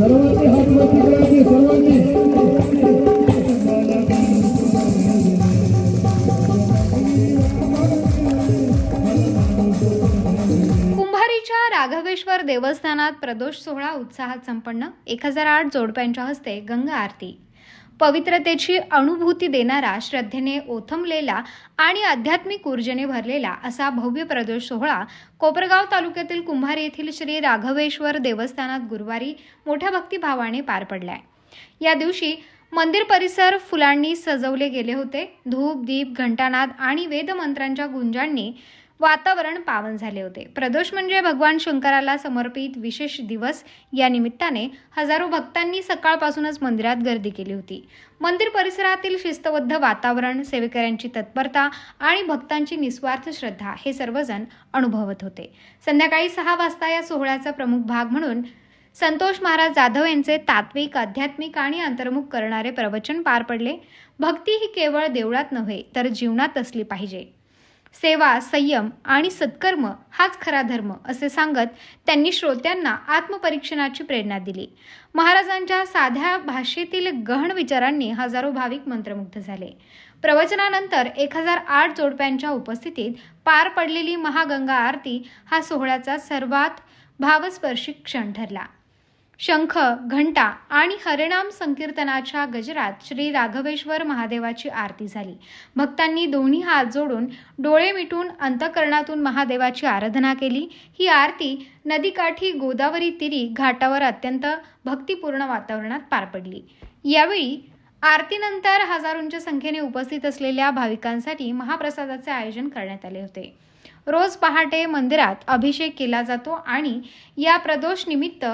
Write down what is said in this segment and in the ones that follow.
सर्वांनी हात वरती करायचे सर्वांनी कुंभारीच्या राघवेश्वर देवस्थानात प्रदोष सोहळा उत्साहात संपन्न. एक हजार आठ जोडप्यांच्या हस्ते गंगा आरती. पवित्रतेची अनुभूती देणारा श्रद्धेने ओथंबलेला आणि आध्यात्मिक ऊर्जेने भरलेला असा भव्य प्रदोष सोहळा कोपरगाव तालुक्यातील कुंभारी येथील श्री राघवेश्वर देवस्थानात गुरुवारी मोठ्या भक्तिभावाने पार पडलाय. या दिवशी मंदिर परिसर फुलांनी सजवले गेले होते. धूप दीप घंटानाद आणि वेदमंत्रांच्या गुंजांनी वातावरण पावन झाले होते. प्रदोष म्हणजे भगवान शंकराला समर्पित विशेष दिवस या निमित्ताने हजारो भक्तांनी सकाळपासूनच मंदिरात गर्दी केली होती. मंदिर परिसरातील शिस्तबद्ध वातावरण सेवेकऱ्यांची तत्परता आणि भक्तांची निस्वार्थ श्रद्धा हे सर्वजण अनुभवत होते. संध्याकाळी सहा वाजता या सोहळ्याचा प्रमुख भाग म्हणून संतोष महाराज जाधव यांचे तात्विक आध्यात्मिक आणि अंतर्मुख करणारे प्रवचन पार पडले. भक्ती ही केवळ देवळात नव्हे तर जीवनात असली पाहिजे. सेवा संयम आणि सत्कर्म हाच खरा धर्म असे सांगत त्यांनी श्रोत्यांना आत्मपरीक्षणाची प्रेरणा दिली. महाराजांच्या साध्या भाषेतील गहन विचारांनी हजारो भाविक मंत्रमुग्ध झाले. प्रवचनानंतर एक हजार आठ जोडप्यांच्या उपस्थितीत पार पडलेली महागंगा आरती हा सोहळ्याचा सर्वात भावस्पर्शी क्षण ठरला. शंख घंटा आणि हरिणाम संकीर्तनाच्या गजरात श्री राघवेश्वर महादेवाची आरती झाली. भक्तांनी दोन्ही हात जोडून डोळे मिटून अंतकरणातून महादेवाची आराधना केली. ही आरती नदीकाठी गोदावरी तिरी घाटावर अत्यंत भक्तिपूर्ण वातावरणात पार पडली. यावेळी आरतीनंतर हजारोंच्या संख्येने उपस्थित असलेल्या भाविकांसाठी महाप्रसादाचे आयोजन करण्यात आले होते. रोज पहाटे मंदिरात अभिषेक केला जातो आणि या प्रदोष निमित्त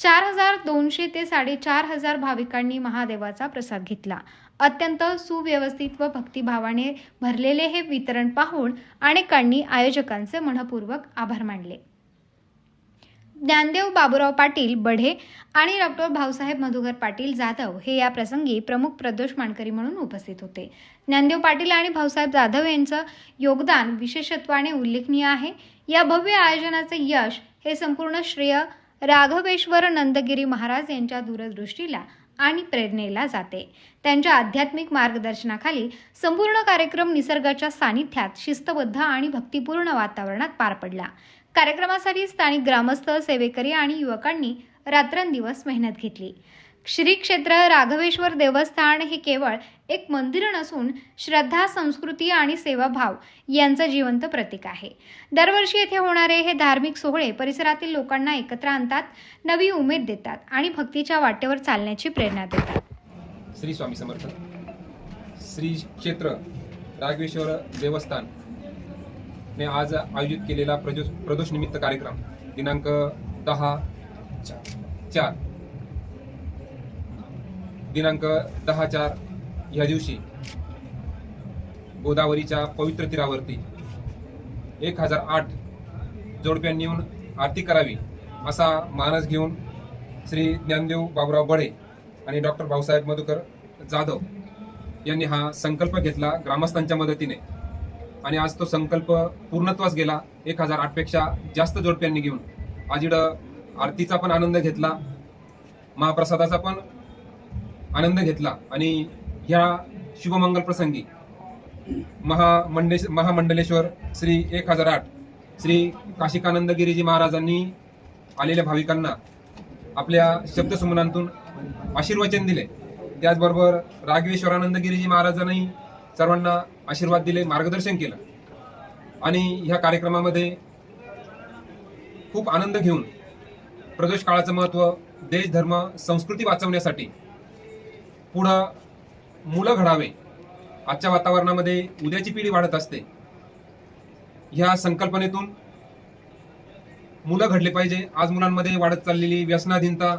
चार हजार दोनशे ते साडेचार हजार भाविकांनी महादेवाचा प्रसाद घेतला. अत्यंत सुव्यवस्थित व भक्तिभावाने भरलेले हे वितरण पाहून अनेकांनी आयोजकांचे मनपूर्वक आभार मानले. ज्ञानदेव बाबूराव पाटील बढे आणि डॉक्टर भाऊसाहेब मधुकर पाटील जाधव हे या प्रसंगी प्रमुख प्रदोष मानकरी म्हणून उपस्थित होते. ज्ञानदेव पाटील आणि भाऊसाहेब जाधव यांचं योगदान विशेषत्वाने उल्लेखनीय आहे. या भव्य आयोजनाचे यश हे संपूर्ण श्रेय राघवेश्वर नंदगिरी महाराज यांच्या दूरदृष्टीला आणि प्रेरणेला जाते. त्यांच्या आध्यात्मिक मार्गदर्शनाखाली संपूर्ण कार्यक्रम निसर्गाच्या सानिध्यात शिस्तबद्ध आणि भक्तिपूर्ण वातावरणात पार पडला. कार्यक्रमासाठी स्थानिक ग्रामस्थ सेवेकरी आणि युवकांनी रात्रंदिवस मेहनत घेतली. श्री क्षेत्र राघवेश्वर देवस्थान हे केवळ एक मंदिर नसून श्रद्धा संस्कृती आणि सेवाभाव यांचं जिवंत प्रतीक आहे. दरवर्षी येथे होणारे हे धार्मिक सोहळे परिसरातील लोकांना एकत्र आणतात नवी उमेद देतात आणि भक्तीच्या वाटेवर चालण्याची प्रेरणा देतात. श्री स्वामी समर्थ. श्री क्षेत्र राघवेश्वर देवस्थान ने आज आयोजित केलेला प्रदोष निमित्त कार्यक्रम दिनांक दहा चार. दिनांक दहा चार ह्या दिवशी गोदावरीच्या पवित्र तीरावरती एक हजार आठ जोडप्यांनी येऊन आरती करावी असा मानस घेऊन श्री ज्ञानदेव बाबुराव बडे आणि डॉक्टर भाऊसाहेब मधुकर जाधव यांनी हा संकल्प घेतला ग्रामस्थांच्या मदतीने. आणि आज तो संकल्प पूर्णत्वास गेला. एक हजार आठपेक्षा जास्त जोडप्यांनी घेऊन. आज इकडं आरतीचा पण आनंद घेतला. महाप्रसादाचा पण आनंद घेतला. आणि ह्या शुभमंगल प्रसंगी महामंडे महामंडलेश्वर श्री एक हजार आठ श्री काशिकानंद गिरीजी महाराजांनी आलेल्या भाविकांना आपल्या शब्दसुमनांतून आशीर्वचन दिले. त्याचबरोबर राघवेश्वरानंद गिरीजी महाराजांनी सर्वांना आशीर्वाद दिले मार्गदर्शन केलं. आणि ह्या कार्यक्रमामध्ये खूप आनंद घेऊन प्रदोष काळाचं महत्त्व देश धर्म संस्कृती वाचवण्यासाठी पुढं मुलं घडावे. आजच्या वातावरणामध्ये उद्याची पिढी वाढत असते. ह्या संकल्पनेतून मुलं घडले पाहिजे. आज मुलांमध्ये वाढत चाललेली व्यसनाधीनता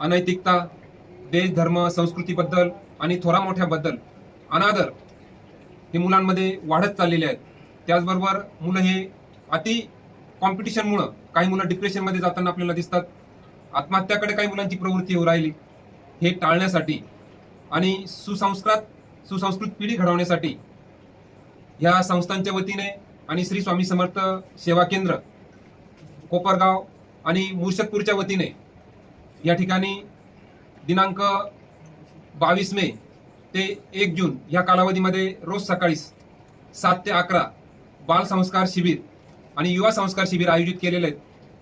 अनैतिकता देश धर्म संस्कृतीबद्दल आणि थोरा मोठ्याबद्दल अनादर हे मुलांमध्ये वाढत चाललेले आहेत. त्याचबरोबर मुलं हे अति कॉम्पिटिशनमुळं काही मुलं डिप्रेशनमध्ये जाताना आपल्याला दिसतात. आत्महत्याकडे काही मुलांची प्रवृत्ती होऊ राहिली. हे टाळण्यासाठी आणि सुसंस्कृत सुसंस्कृत पिढी घडवण्यासाठी ह्या संस्थांच्या वतीने आणि श्री स्वामी समर्थ सेवा केंद्र कोपरगाव आणि मुर्शदपूरच्या वतीने या ठिकाणी दिनांक बावीस मे ते एक जून या कालावधीमध्ये रोज सकाळी सात ते अकरा बाल संस्कार शिबिर आणि युवा संस्कार शिबिर आयोजित केलेले आहेत.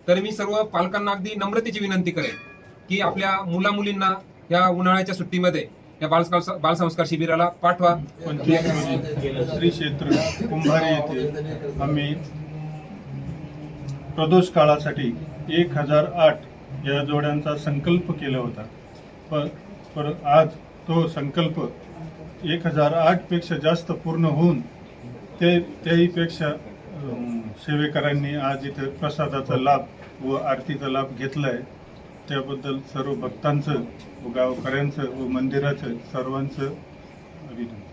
तर मी सर्व पालकांना अगदी नम्रतेची विनंती करेन की आपल्या मुला मुलींना या उन्हाळ्याच्या सुट्टीमध्ये या बाल बालसंस्कार शिबिराला पाठवा. पंचवीस रोजी श्री क्षेत्र कुंभारी येथे आम्ही प्रदोष काळासाठी एक हजार आठ या जोड्यांचा संकल्प केला होता. पण पर आज तो संकल्प एक हजार आठपेक्षा जास्त पूर्ण होऊन ते त्याहीपेक्षा सेवेकरांनी आज इथे प्रसादाचा लाभ व आरतीचा लाभ घेतला आहे त्याबद्दल सर्व भक्तांचं व गावकऱ्यांचं व मंदिराचं सर्वांचं अभिनंदन.